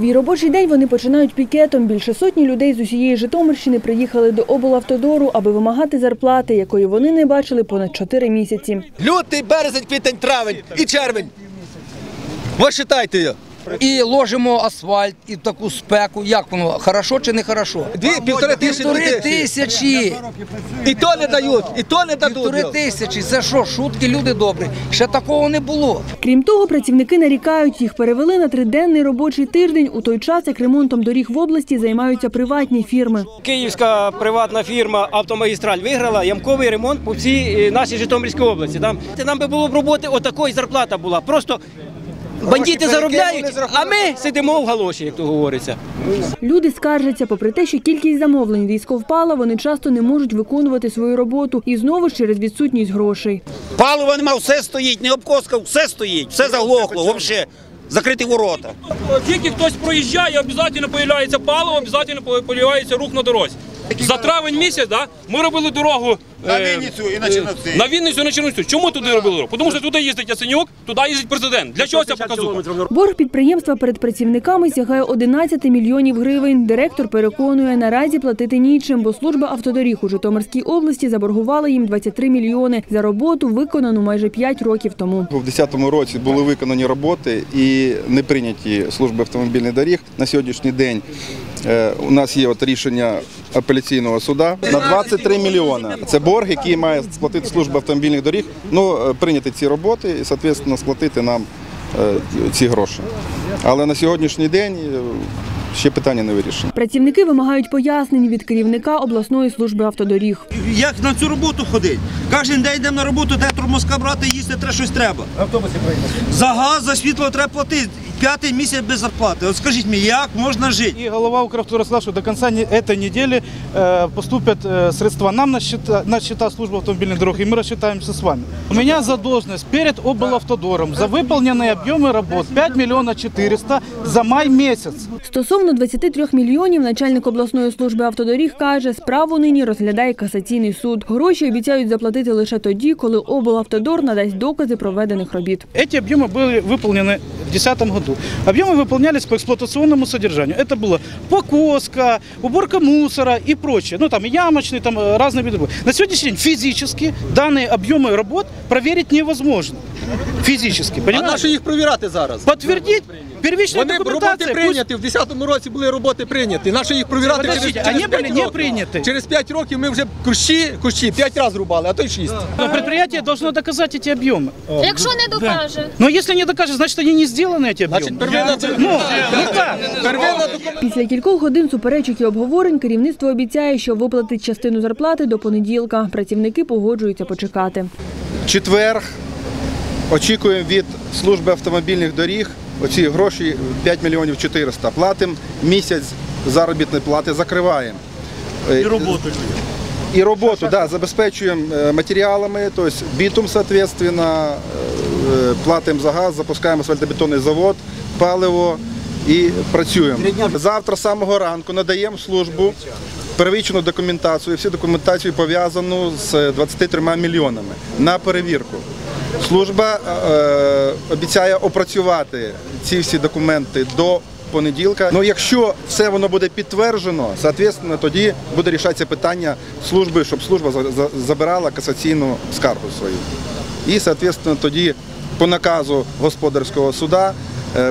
Свій робочий день вони починають пікетом. Більше сотні людей з усієї Житомирщини приїхали до облавтодору, аби вимагати зарплати, якої вони не бачили понад чотири місяці. Лютий, березень, квітень, травень і червень. Його. І ложимо асфальт і таку спеку. Як воно? Хорошо чи не хорошо? Дві, півтори тисячі. Півтори тисячі. І то не дають, і то не дадуть. Півтори тисячі. Це що, шутки, люди добрі. Ще такого не було. Крім того, працівники нарікають, їх перевели на триденний робочий тиждень у той час, як ремонтом доріг в області займаються приватні фірми. Київська приватна фірма Автомагістраль виграла ямковий ремонт по всій е, нашій Житомирській області. Там, нам би було б роботи, отакої зарплата була. Просто бандити заробляють, а ми сидимо в галоші, як то говориться. Люди скаржаться, попри те, що кількість замовлень різко впала, вони часто не можуть виконувати свою роботу і знову ж через відсутність грошей. Палива нема, все стоїть, не обкоска, все стоїть, все заглохло, взагалі. Закриті ворота. Тільки хтось проїжджає, обов'язково появляється паливо, обов'язково появляється рух на дорозі. За травень місяць да, ми робили дорогу На е, Вінницю і на е, Чернівці. На Вінницю і на Чернівцю. Чому туди робили дорогу? Тому що туди їздить Яценюк, туди їздить президент. Для чого це показуха? Борг підприємства перед працівниками сягає 11 мільйонів гривень. Директор переконує, наразі платити нічим, бо служба автодоріг у Житомирській області заборгувала їм 23 мільйони за роботу, виконану майже 5 років тому. У 2010 році були виконані роботи і не прийняті служби автомобільних доріг. На сьогоднішній день е, у нас є от рішення апеляційного суда на 23 мільйони. Це борг, який має сплатити служба автомобільних доріг. Ну е, прийняти ці роботи і відповідно сплатити нам е, ці гроші. Але на сьогоднішній день е, ще питання не вирішено. Працівники вимагають пояснень від керівника обласної служби автодоріг. як на цю роботу ходить. Кожен день йдемо на роботу, де тормозка брати, їсти треба щось треба. За газ, за світло треба платити. П'ятий місяць без зарплати. От скажіть мені, як можна жити? И голова Укравтора сказал, что до конца не- этой недели э, поступят э, средства нам на счета, на счета службы автомобильных дорог, и мы рассчитаемся с вами. У меня задолженность перед облавтодором за выполненные объемы работ 5 миллионов 400 за май месяц. Стосовно 23 мільйонів, начальник обласної служби автодоріг каже, справу нині розглядає касаційний суд. Гроші обіцяють заплатити лише тоді, коли облавтодор надасть докази проведених робіт. Эти объемы были выполнены в 2010 году. Объемы выполнялись по эксплуатационному содержанию. Это было покоска, уборка мусора и прочее. Ну там и ямочные, там э, разные виды. работ. На сегодняшний день физически данные объемы работ проверить невозможно. Физически, А понимаете? на що їх провірати зараз? Подтвердить первичная Вони роботи документация. пусть- прийняті, в 10-му році були роботи прийняті. На що їх провірати через, Подождите, через вони 5 були не років? прийняті. Через 5 років ми вже кущі, кущі 5 разів рубали, а то й 6. Но предприятие должно доказать эти объемы. Якщо не докаже, Но если не докажет, значит они не сделаны эти объемы. Значить, первинна, Ну, ну как? первинна документація. Після кількох годин суперечок і обговорень керівництво обіцяє, що виплатить частину зарплати до понеділка. Працівники погоджуються почекати. Четверг очікуємо від служби автомобільних доріг оці гроші 5 мільйонів 400. Платимо місяць заробітної плати, закриваємо. І роботу. І роботу, да, забезпечуємо е, матеріалами, тобто бітум, соответственно, е, платимо за газ, запускаємо асфальтобетонний завод, паливо і працюємо. Завтра з самого ранку надаємо службу первичну документацію, всю документацію пов'язану з 23 мільйонами на перевірку. Служба е, обіцяє опрацювати ці всі документи до понеділка. Ну, якщо все воно буде підтверджено, соответственно, тоді буде рішатися питання служби, щоб служба за- за- забирала касаційну скаргу свою. І, соответственно, тоді по наказу господарського суда е,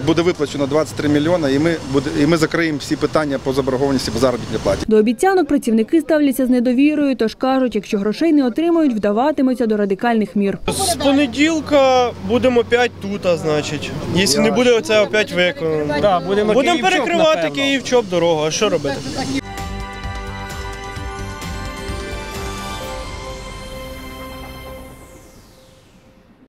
буде виплачено 23 мільйони, і ми, буде, і ми закриємо всі питання по заборгованості по заробітній платі. До обіцянок працівники ставляться з недовірою, тож кажуть, якщо грошей не отримають, вдаватимуться до радикальних мір. З понеділка будемо опять тут, а значить. Якщо не буде оце опять виконано. будемо перекривати Київ-Чоп дорогу, а що робити?